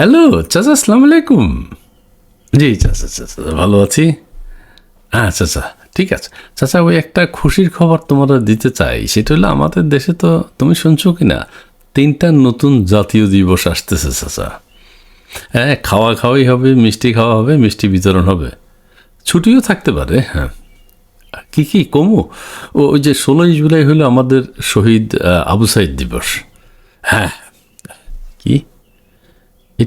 Hello, চাচা, আসসালামু আলাইকুম। জি, চাচা চাচা, ভালো আছি। আচ্ছা আচ্ছা ঠিক আছে। চাচা, ওই একটা খুশির খবর তোমরা দিতে চাই। সেটা হলো, আমাদের দেশে তো তুমি শুনছো কি না তিনটা নতুন জাতীয় দিবস আসতেছে, চাচা। হ্যাঁ খাওয়া খাওয়াই হবে, মিষ্টি খাওয়া হবে, মিষ্টি বিতরণ হবে। ছুটিও থাকতে পারে হ্যাঁ। কি কি কমু? ওই যে ষোলোই জুলাই হলো আমাদের শহীদ আবু সাইদ দিবস। হ্যাঁ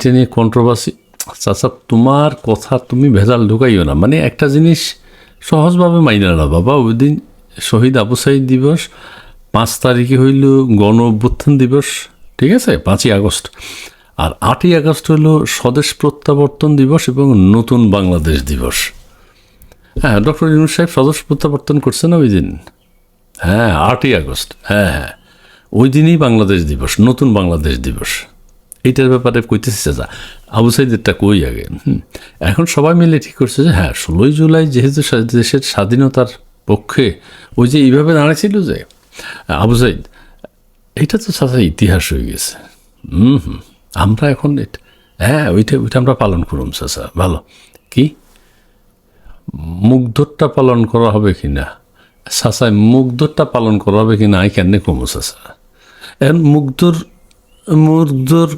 এটা নিয়ে কন্ট্রোভার্সি চাচা, তোমার কথা তুমি ভেজাল ঢুকাইও না। মানে একটা জিনিস সহজভাবে মাইনা না। বাবা ওই দিন শহীদ আবু সাইদ দিবস, পাঁচ তারিখে হইল গণ অভ্যুত্থান দিবস, ঠিক আছে? পাঁচই আগস্ট। আর আটই আগস্ট হলো স্বদেশ প্রত্যাবর্তন দিবস এবং নতুন বাংলাদেশ দিবস। হ্যাঁ ডক্টর ইউনুস সাহেব স্বদেশ প্রত্যাবর্তন করছে না ওই দিন হ্যাঁ আটই আগস্ট। হ্যাঁ হ্যাঁ। ওই দিনই বাংলাদেশ দিবস, নতুন বাংলাদেশ দিবস। এইটার ব্যাপারে কইতেছে চাচা, আবু সাইদেরটা কই আগে। এখন সবাই মিলে ঠিক করছে যে হ্যাঁ ষোলোই জুলাই যেহেতু দেশের স্বাধীনতার পক্ষে ওই যে এইভাবে দাঁড়াইছিল যে, আবু সাইদ এটা তো চাচা ইতিহাস হয়ে গেছে। হুম হুম, আমরা এখন হ্যাঁ ওইটা ওইটা আমরা পালন করুম চাচা, ভালো। কি? মুগ্ধরটা পালন করা হবে কি না চাচাই, মুগ্ধরটা পালন করা হবে কি না আই কেন কমো চাচা? এখন মুগ্ধর মুগ্ধর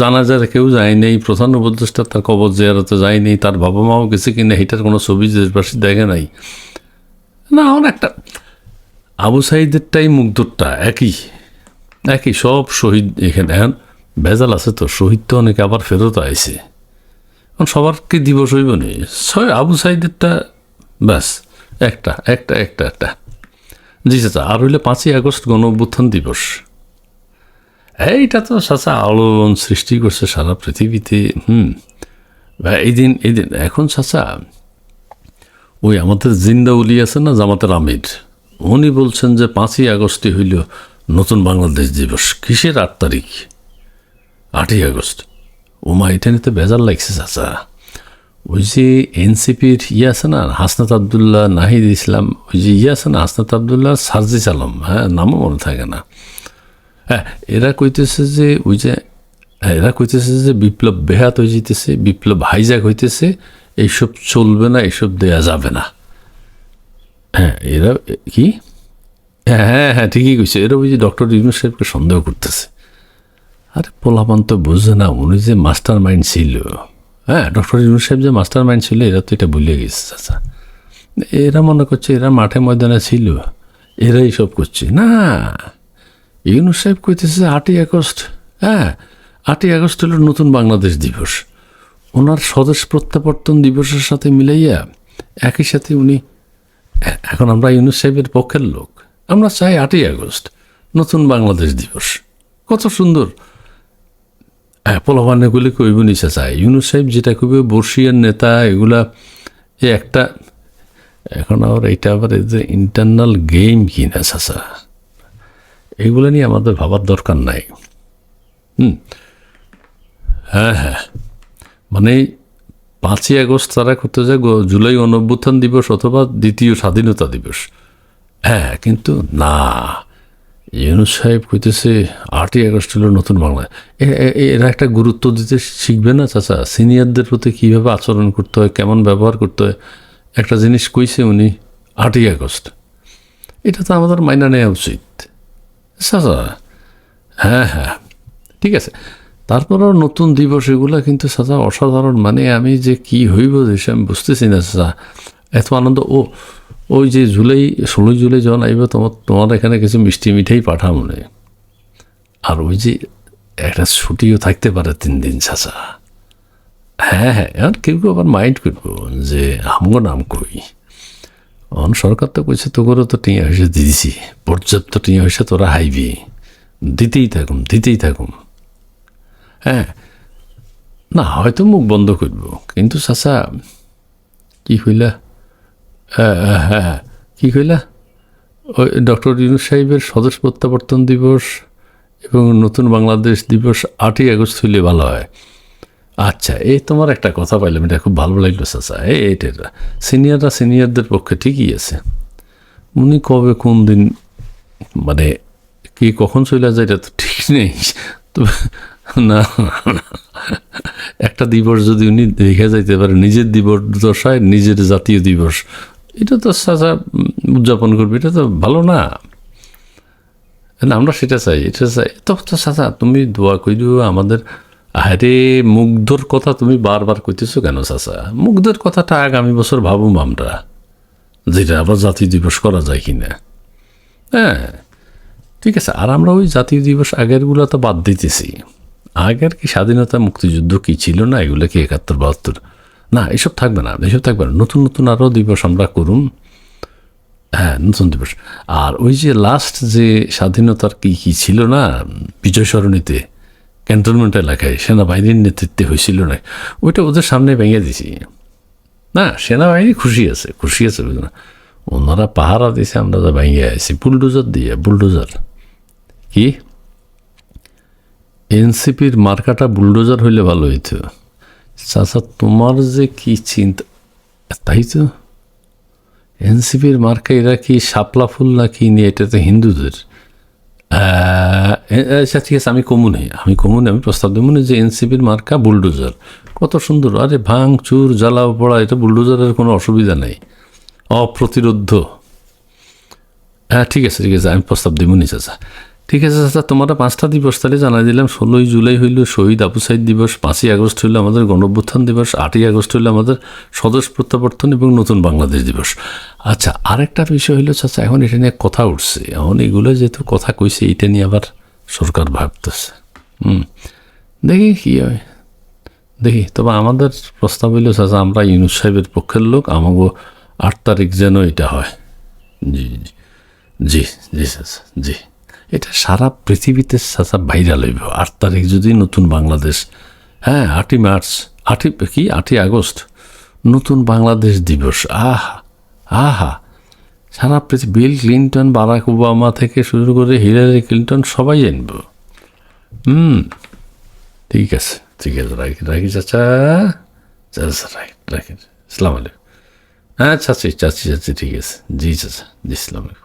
জানাজার কেউ যায় নেই, প্রধান উপদেষ্টা তার কবর জিয়ারতে যায় নেই, তার বাবা মাও গেছে কিনা এটার কোনো ছবি দেশবাসী দেখে নাই। না, আমার একটা, আবু সাইদেরটাই মুগ্ধরটা একই একই, সব শহীদ এখানে, এখন ভেজাল আছে তো, শহীদ তো অনেকে আবার ফেরত আইছে। এখন সবারকে দিবস হইব নি? আবু সাইদেরটা, ব্যাস, একটা একটা একটা একটা। জি চাচা, আর হইলে পাঁচই আগস্ট গণ অভ্যুত্থান দিবস। এইটা তো চাচা আলোড়ন সৃষ্টি করছে সারা পৃথিবীতে হুম এই দিন এই দিন এখন চাচা ওই আমাদের জিন্দাউলি আছে না জামাতের আমির উনি বলছেন যে পাঁচই আগস্টে হইল নতুন বাংলাদেশ দিবস কিসের আট তারিখ আটই আগস্ট ওমা এটা নিতে বেজার লাগছে চাচা ওই যে এনসিপির ইয়ে আছে না হাসনাত আবদুল্লাহ নাহিদ ইসলাম ওই যে ইয়ে আছে না হাসনাত আবদুল্লাহ সার্জিস আলম হ্যাঁ নামও মনে থাকে না হ্যাঁ এরা কইতেছে যে ওই যে এরা কইতেছে যে বিপ্লব বেহাত হয়ে যেতেছে বিপ্লব হাইজাক হইতেছে এইসব চলবে না এইসব দেয়া যাবে না হ্যাঁ এরা কি হ্যাঁ হ্যাঁ হ্যাঁ ঠিকই কইছে। এরা ওই যে ডক্টর ইউনুস সাহেবকে সন্দেহ করতেছে। আরে পোলাপান তো বুঝে না, উনি যে মাস্টার মাইন্ড ছিল। হ্যাঁ ডক্টর ইউনুস সাহেব যে মাস্টার মাইন্ড ছিল, এরা তো এটা ভুলে গেছে, চাচা। এরা মনে করছে, এরা মাঠে ময়দানে ছিল। এরাই সব করছে। না ইউনুস সাহেব কইতেছে আটই আগস্ট। হ্যাঁ আটই আগস্ট হলো নতুন বাংলাদেশ দিবস। ওনার স্বদেশ প্রত্যাবর্তন দিবসের সাথে মিলাইয়া একই সাথে উনি এখন আমরা ইউনুস সাহেবের পক্ষের লোক। আমরা চাই আটই আগস্ট, নতুন বাংলাদেশ দিবস। কত সুন্দর। হ্যাঁ পোলাবানেগুলি কইব নিচে চায় ইউনুস সাহেব যেটা কইবে বর্ষিয়ার নেতা, এগুলা এ একটা, এখন আবার এইটা আবার এই যে ইন্টারনাল গেম কিনা, চাচা। এগুলো নিয়ে আমাদের ভাবার দরকার নাই। হুম। হ্যাঁ হ্যাঁ। মানে পাঁচই আগস্ট তারা করতে যায় জুলাই অনভ্যুত্থান দিবস অথবা দ্বিতীয় স্বাধীনতা দিবস। হ্যাঁ কিন্তু না। ইউনুস সাহেব কইতেছে আটই আগস্ট হলো নতুন বাংলা। এরা একটা গুরুত্ব দিতে শিখবে না, চাচা? সিনিয়রদের প্রতি কীভাবে আচরণ করতে হয়, কেমন ব্যবহার করতে হয়? একটা জিনিস কইছে উনি, আটই আগস্ট। এটা তো আমাদের মাইনা নেওয়া উচিত। চাচা হ্যাঁ হ্যাঁ ঠিক আছে। তারপরেও নতুন দিবস এগুলো কিন্তু চাচা অসাধারণ। মানে আমি যে কি হইব দেশে আমি বুঝতেছি না চাচা এত আনন্দ, ও, ওই যে জুলাই, ষোলোই জুলাই যখন আইব তোমার তোমার এখানে কিছু মিষ্টি মিঠাই পাঠা মনে আর ওই যে একটা ছুটিও থাকতে পারে তিন দিন চাচা হ্যাঁ হ্যাঁ আর কেউ কেউ আবার মাইন্ড করব যে আমগো নাম কই? অন সরকার তো কইছে তোকেরও তো টিয়া হয়েছে দিয়েছি পর্যাপ্ত টিয়া হয়েছে তোরা হাইবি। দিতেই থাকুম দিতেই থাকুম। হ্যাঁ না হয়তো মুখ বন্ধ করব কিন্তু চাচা কি কইলা? হ্যাঁ হ্যাঁ, হ্যাঁ কি কইলা? ওই ডক্টর ইউনুস সাহেবের স্বদেশ প্রত্যাবর্তন দিবস এবং নতুন বাংলাদেশ দিবস আটই আগস্ট হইলে ভালো হয়। আচ্ছা এই তোমার একটা কথা পাইলাম এটা খুব ভালো লাগল, চাচা। এই, এইটা সিনিয়ররা সিনিয়রদের পক্ষে ঠিকই আছে। উনি কবে কোন দিন মানে কি কখন চলে যায়, এটা তো ঠিক নেই। তো না একটা দিবস যদি উনি দেখে যাইতে পারে, নিজের দিবস দশায় নিজের জাতীয় দিবস, এটা তো চাচা উদযাপন করবে, এটা তো ভালো না। আমরা সেটা চাই, এটা চাই। তো তো চাচা, তুমি দোয়া করিও আমাদের আরে মুগ্ধর কথা তুমি বারবার কইতেছো কেন, চাচা? মুগ্ধের কথাটা আগামী বছর ভাবুম আমরা, যেটা আবার জাতীয় দিবস করা যায় কিনা। হ্যাঁ ঠিক আছে, আর আমরা ওই জাতীয় দিবস আগেরগুলো তো বাদ দিতেছি। আগের কি স্বাধীনতা মুক্তিযুদ্ধ কি ছিল না, এগুলো কি একাত্তর, বাহাত্তর? না, এসব থাকবে না, এসব থাকবে না, নতুন নতুন আরও দিবস আমরা করুন হ্যাঁ নতুন দিবস। আর ওই যে লাস্ট যে স্বাধীনতার কি কি ছিল না, বিজয় সরণিতে ক্যান্টনমেন্ট এলাকায় সেনাবাহিনীর নেতৃত্বে হয়েছিল না। ওইটা ওদের সামনে ভেঙে দিছি না, সেনাবাহিনী খুশি আছে খুশি আছে বুঝলো না? ওনারা পাহারা দিয়েছে, আমরা তো ভেঙে আছি বুলডোজার দিয়ে, বুলডোজার। কি? এনসিপির মার্কাটা বুলডোজার হইলে ভালো হইতো। চাচা, তোমার যে কি চিন্তা? তাই তো। এনসিপির মার্কা এরা কি শাপলা ফুল না কি নিয়ে এটা তো হিন্দুদের? আচ্ছা ঠিক আছে, আমি কমুনে আমি কমুনে আমি প্রস্তাব দেবো যে এনসিপির মার্কা বুলডোজার কত সুন্দর, আরে ভাং চুর জ্বালা পড়া, এটা বুলডোজারের কোনো অসুবিধা নেই। অপ্রতিরোধ। হ্যাঁ ঠিক আছে ঠিক আছে, আমি প্রস্তাব দেবো নি, চাচা। ঠিক আছে, চাচা, তোমরা পাঁচটা দিবস তাহলে জানাই দিলাম, ষোলোই জুলাই হইল শহীদ আবু সাইদ দিবস, পাঁচই আগস্ট হইল আমাদের গণঅভ্যুত্থান দিবস, আটই আগস্ট হইল আমাদের স্বদেশ প্রত্যাবর্তন এবং নতুন বাংলাদেশ দিবস। আচ্ছা আরেকটা বিষয় হইল, চাচা, এখন এটা নিয়ে কথা উঠছে। এখন এগুলো যেহেতু কথা কইছে এটা নিয়ে আবার সরকার ভাবতেছে। হুম, দেখি কী হয়। দেখি, তবে আমাদের প্রস্তাব হইল, চাচা, আমরা ইউনুস সাহেবের পক্ষের লোক আমাকে আট তারিখ যেন এটা হয়। জি জি জি জি, চাচা, জি। এটা সারা পৃথিবীতে চাচা ভাইরাল হইব। আট তারিখ যদি নতুন বাংলাদেশ হ্যাঁ আটই মার্চ, আটই, কি, আটই আগস্ট, নতুন বাংলাদেশ দিবস। আহা আহা। সারা পৃথিবী, বিল ক্লিন্টন, বারাক ওবামা থেকে শুরু করে হিলারি ক্লিন্টন সবাই জানব। হুম, ঠিক আছে ঠিক আছে, রাখি রাখি, চাচা। চাচা রাখি রাখি। ইসলাম আলাইকুম। হ্যাঁ চাচি চাচি চাচি, ঠিক আছে। জি, চাচা, জি ইসলাম আলাইকুম।